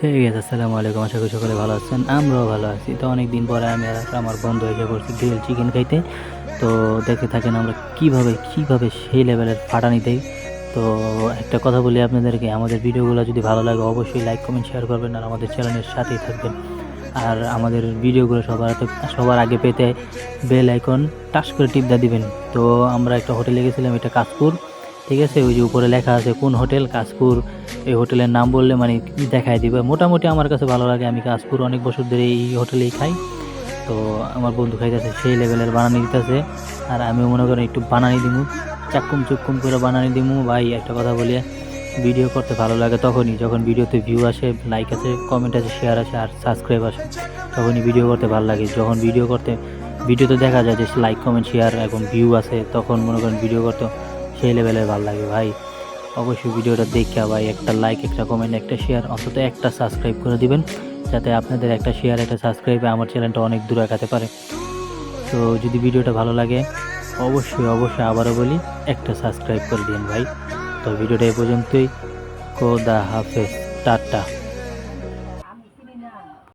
ঠিক আছে আসসালামু আলাইকুম আশা করি সকলে ভালো আছেন। আমরাও ভালো আছি। তো অনেক দিন পরে আমি আর আমার বন্ধু এসে পড়ছি গ্রিল চিকেন খাইতে। তো দেখে থাকেন আমরা কীভাবে কীভাবে সেই লেভেলের ফাটানি দেই। তো একটা কথা বলি আপনাদেরকে, আমাদের ভিডিওগুলো যদি ভালো লাগে অবশ্যই লাইক কমেন্ট শেয়ার করবেন আর আমাদের চ্যানেলের সাথেই থাকবেন। আর আমাদের ভিডিওগুলো সবার সবার আগে পেতে বেল আইকন টাচ করে টিপদা দিবেন। তো আমরা একটা হোটেলে গেছিলাম, এটা কাশপুর। ঠিক আছে? ওই যে উপরে লেখা আছে, কোন হোটেল? কাশপুর। এই হোটেলের নাম বললে মানে দেখাই দিবে? মোটামুটি আমার কাছে ভালো লাগে। আমি কাশপুর অনেক বছর ধরে এই হোটেলেই খাই। তো আমার বন্ধু খাইতেছে, সেই লেভেলের বানানি দিতেছে। আর আমিও মনে করেন একটু বানানি দিমু। চাক্কুম চুক্কুম করে বানানি দিমু। ভাই, একটা কথা বলি, ভিডিও করতে ভালো লাগে তখনই যখন ভিডিওতে ভিউ আসে লাইক আছে কমেন্ট আছে শেয়ার আছে আর সাবস্ক্রাইব আসে, তখনই ভিডিও করতে ভালো লাগে। যখন ভিডিও করতে, ভিডিওতে দেখা যায় যে লাইক কমেন্ট শেয়ার এবং ভিউ আছে তখন মনে করেন ভিডিও করতে সেই লেভেলের ভালো লাগে ভাই। অবশ্যই ভিডিওটা দেখে ভাই একটা লাইক একটা কমেন্ট একটা শেয়ার অন্তত একটা সাবস্ক্রাইব করে দিবেন, যাতে আপনাদের একটা শেয়ার একটা সাবস্ক্রাইবে আমার চ্যানেলটা অনেক দূর আগাতে পারে। তো যদি ভিডিওটা ভালো লাগে, অবশ্যই অবশ্যই আবারও বলি, একটা সাবস্ক্রাইব করে দিন ভাই। তো ভিডিওটা এই পর্যন্তই। কো কোদা হাফেজ। টাটা।